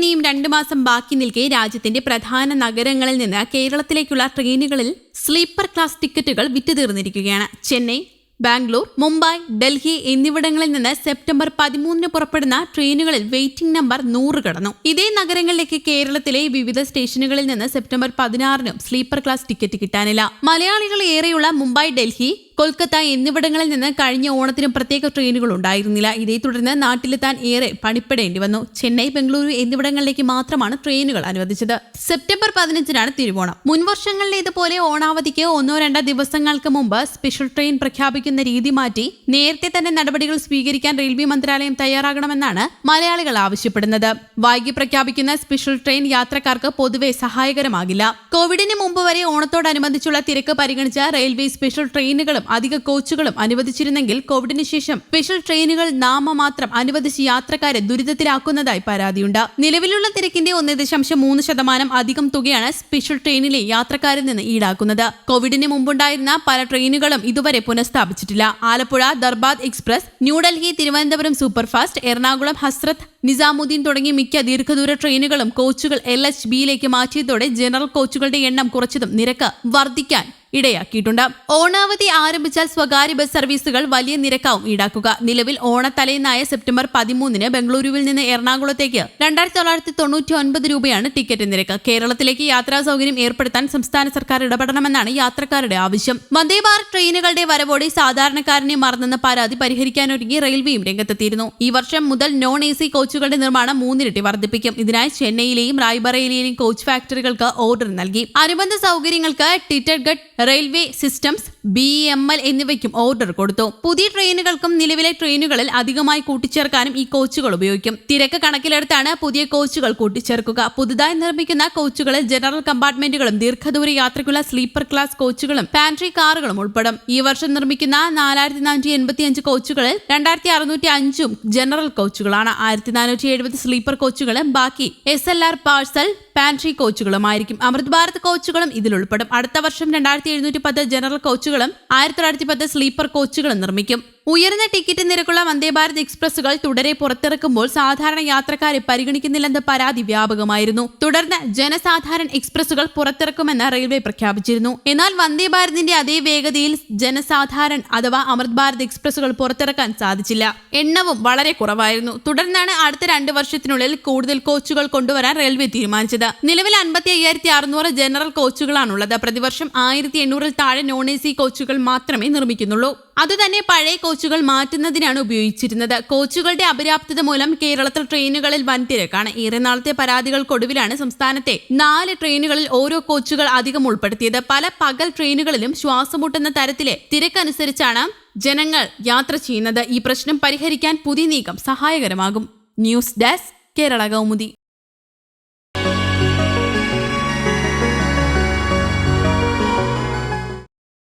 ഇനിയും രണ്ട് മാസം ബാക്കി നിൽക്കെ രാജ്യത്തിന്റെ പ്രധാന നഗരങ്ങളിൽ നിന്ന് കേരളത്തിലേക്കുള്ള ട്രെയിനുകളിൽ സ്ലീപ്പർ ക്ലാസ് ടിക്കറ്റുകൾ വിറ്റുതീർന്നിരിക്കുകയാണ്. ചെന്നൈ ബാംഗ്ലൂർ മുംബൈ ഡൽഹി എന്നിവിടങ്ങളിൽ നിന്ന് സെപ്റ്റംബർ പതിമൂന്നിന് പുറപ്പെടുന്ന ട്രെയിനുകളിൽ വെയിറ്റിംഗ് നമ്പർ നൂറ് കടന്നു. ഇതേ നഗരങ്ങളിലേക്ക് കേരളത്തിലെ വിവിധ സ്റ്റേഷനുകളിൽ നിന്ന് സെപ്റ്റംബർ പതിനാറിനും സ്ലീപ്പർ ക്ലാസ് ടിക്കറ്റ് കിട്ടാനില്ല. മലയാളികൾ ഏറെയുള്ള മുംബൈ ഡൽഹി കൊൽക്കത്ത എന്നിവിടങ്ങളിൽ നിന്ന് കഴിഞ്ഞ ഓണത്തിന് പ്രത്യേക ട്രെയിനുകൾ ഉണ്ടായിരുന്നില്ല. ഇതേ തുടർന്ന് നാട്ടിലെത്താൻ ഏറെ പണിപ്പെടേണ്ടി വന്നു. ചെന്നൈ ബംഗളൂരു എന്നിവിടങ്ങളിലേക്ക് മാത്രമാണ് ട്രെയിനുകൾ അനുവദിച്ചത്. സെപ്റ്റംബർ പതിനഞ്ചിനാണ് തിരുവോണം. മുൻവർഷങ്ങളിലേതുപോലെ ഓണാവധിക്ക് ഒന്നോ രണ്ടോ ദിവസങ്ങൾക്ക് മുമ്പ് സ്പെഷ്യൽ ട്രെയിൻ പ്രഖ്യാപിക്കുന്ന രീതി മാറ്റി നേരത്തെ തന്നെ നടപടികൾ സ്വീകരിക്കാൻ റെയിൽവേ മന്ത്രാലയം തയ്യാറാകണമെന്നാണ് മലയാളികൾ ആവശ്യപ്പെടുന്നത്. വൈകി പ്രഖ്യാപിക്കുന്ന സ്പെഷ്യൽ ട്രെയിൻ യാത്രക്കാർക്ക് പൊതുവെ സഹായകരമാകില്ല. കോവിഡിന് മുമ്പ് വരെ ഓണത്തോടനുബന്ധിച്ചുള്ള തിരക്ക് പരിഗണിച്ച റെയിൽവേ സ്പെഷ്യൽ ട്രെയിനുകളും അധിക കോച്ചുകളും അനുവദിച്ചിരുന്നെങ്കിൽ കോവിഡിന് ശേഷം സ്പെഷ്യൽ ട്രെയിനുകൾ നാമമാത്രം അനുവദിച്ച് യാത്രക്കാരെ ദുരിതത്തിലാക്കുന്നതായി പരാതിയുണ്ട്. നിലവിലുള്ള തിരക്കിന്റെ ഒന്ന് ദശാംശം മൂന്ന് ശതമാനം അധികം തുകയാണ് സ്പെഷ്യൽ ട്രെയിനിലെ യാത്രക്കാരിൽ നിന്ന് ഈടാക്കുന്നത്. കോവിഡിന് മുമ്പുണ്ടായിരുന്ന പല ട്രെയിനുകളും ഇതുവരെ പുനഃസ്ഥാപിച്ചിട്ടില്ല. ആലപ്പുഴ ദർബാദ് എക്സ്പ്രസ് ന്യൂഡൽഹി തിരുവനന്തപുരം സൂപ്പർഫാസ്റ്റ് എറണാകുളം ഹസ്രത്ത് നിസാമുദ്ദീൻ തുടങ്ങിയ മിക്ക ദീർഘദൂര ട്രെയിനുകളും കോച്ചുകൾ എൽ എച്ച് ബിയിലേക്ക് മാറ്റിയതോടെ ജനറൽ കോച്ചുകളുടെ എണ്ണം കുറച്ചതും നിരക്ക് വർദ്ധിക്കാൻ ഇടയാക്കിയിട്ടുണ്ട്. ഓണാവധി ആരംഭിച്ചാൽ സ്വകാര്യ ബസ് സർവീസുകൾ വലിയ നിരക്കാവും ഈടാക്കുക. നിലവിൽ ഓണത്തലേന്നായ സെപ്റ്റംബർ പതിമൂന്നിന് ബംഗളൂരുവിൽ നിന്ന് എറണാകുളത്തേക്ക് രണ്ടായിരത്തി തൊള്ളായിരത്തി തൊണ്ണൂറ്റി ഒൻപത് രൂപയാണ് ടിക്കറ്റ് നിരക്ക്. കേരളത്തിലേക്ക് യാത്രാ സൗകര്യം ഏർപ്പെടുത്താൻ സംസ്ഥാന സർക്കാർ ഇടപെടണമെന്നാണ് യാത്രക്കാരുടെ ആവശ്യം. വന്ദേ ഭാരത് ട്രെയിനുകളുടെ വരവോടെ സാധാരണക്കാരനെ മറന്നെന്ന പരാതി പരിഹരിക്കാനൊരുങ്ങി റെയിൽവേയും രംഗത്തെത്തിയിരുന്നു. ഈ വർഷം മുതൽ നോൺ എ സി കോച്ചുകളുടെ നിർമ്മാണം മൂന്നിരട്ടി വർദ്ധിപ്പിക്കും. ഇതിനായി ചെന്നൈയിലെയും റായ്ബറയിലെയും കോച്ച് ഫാക്ടറികൾക്ക് ഓർഡർ നൽകി. അനുബന്ധ സൗകര്യങ്ങൾക്ക് Titagarh railway systems B M L എന്നിവയ്ക്കും ഓർഡർ കൊടുത്തു. പുതിയ ട്രെയിനുകൾക്കും നിലവിലെ ട്രെയിനുകളിൽ അധികമായി കൂട്ടിച്ചേർക്കാനും ഈ കോച്ചുകൾ ഉപയോഗിക്കും. തിരക്ക് കണക്കിലെടുത്താണ് പുതിയ കോച്ചുകൾ കൂട്ടിച്ചേർക്കുക. പുതുതായി നിർമ്മിക്കുന്ന കോച്ചുകളിൽ ജനറൽ കമ്പാർട്ട്മെന്റുകളും ദീർഘദൂര യാത്രയ്ക്കുള്ള സ്ലീപ്പർ ക്ലാസ് കോച്ചുകളും പാൻട്രി കാറുകളും ഉൾപ്പെടും. ഈ വർഷം നിർമ്മിക്കുന്ന നാലായിരത്തി നാനൂറ്റി എൺപത്തി അഞ്ച് കോച്ചുകളിൽ രണ്ടായിരത്തി അറുന്നൂറ്റി അഞ്ചും ജനറൽ കോച്ചുകളാണ്. ആയിരത്തി നാനൂറ്റി എഴുപത് സ്ലീപ്പർ കോച്ചുകളും ബാക്കി S L R parcel pantry കോച്ചുകളുമായിരിക്കും. Amrit Bharat കോച്ചുകളും ഇതിൽ ഉൾപ്പെടും. അടുത്ത വർഷം രണ്ടായിരത്തി എഴുന്നൂറ്റി പത്ത് ജനറൽ കോച്ചുകളും ആയിരത്തി തൊള്ളായിരത്തി പത്ത് സ്ലീപ്പർ കോച്ചുകളും നിർമ്മിക്കും. ഉയർന്ന ടിക്കറ്റ് നിരക്കുള്ള വന്ദേ ഭാരത് എക്സ്പ്രസുകൾ തുടരെ പുറത്തിറക്കുമ്പോൾ സാധാരണ യാത്രക്കാരെ പരിഗണിക്കുന്നില്ലെന്ന പരാതി വ്യാപകമായിരുന്നു. തുടർന്ന് ജനസാധാരണ എക്സ്പ്രസുകൾ പുറത്തിറക്കുമെന്ന് റെയിൽവേ പ്രഖ്യാപിച്ചിരുന്നു. എന്നാൽ വന്ദേ ഭാരതിന്റെ അതേ വേഗതയിൽ ജനസാധാരൺ അഥവാ അമൃത് ഭാരത് എക്സ്പ്രസുകൾ പുറത്തിറക്കാൻ സാധിച്ചില്ല. എണ്ണവും വളരെ കുറവായിരുന്നു. തുടർന്നാണ് അടുത്ത രണ്ട് വർഷത്തിനുള്ളിൽ കൂടുതൽ കോച്ചുകൾ കൊണ്ടുവരാൻ റെയിൽവേ തീരുമാനിച്ചത്. നിലവിൽ അൻപത്തി അയ്യായിരത്തി അറുന്നൂറ് ജനറൽ കോച്ചുകളാണുള്ളത്. പ്രതിവർഷം ആയിരത്തി എണ്ണൂറിൽ താഴെ നോൺ എ സി കോച്ചുകൾ മാത്രമേ നിർമ്മിക്കുന്നുള്ളൂ. അതുതന്നെ പഴയ കോച്ചുകൾ മാറ്റുന്നതിനാണ് ഉപയോഗിച്ചിരുന്നത്. കോച്ചുകളുടെ അപര്യാപ്തത മൂലം കേരളത്തിൽ ട്രെയിനുകളിൽ വൻ തിരക്കാണ് ഏറെ നാളത്തെ പരാതികൾക്കൊടുവിലാണ് സംസ്ഥാനത്തെ നാല് ട്രെയിനുകളിൽ ഓരോ കോച്ചുകൾ അധികം ഉൾപ്പെടുത്തിയത്. പല പകൽ ട്രെയിനുകളിലും ശ്വാസമുട്ടുന്ന തരത്തിലെ തിരക്കനുസരിച്ചാണ് ജനങ്ങൾ യാത്ര ചെയ്യുന്നത്. ഈ പ്രശ്നം പരിഹരിക്കാൻ പുതിയ നീക്കം സഹായകരമാകും. News desk Kerala Kaumudi.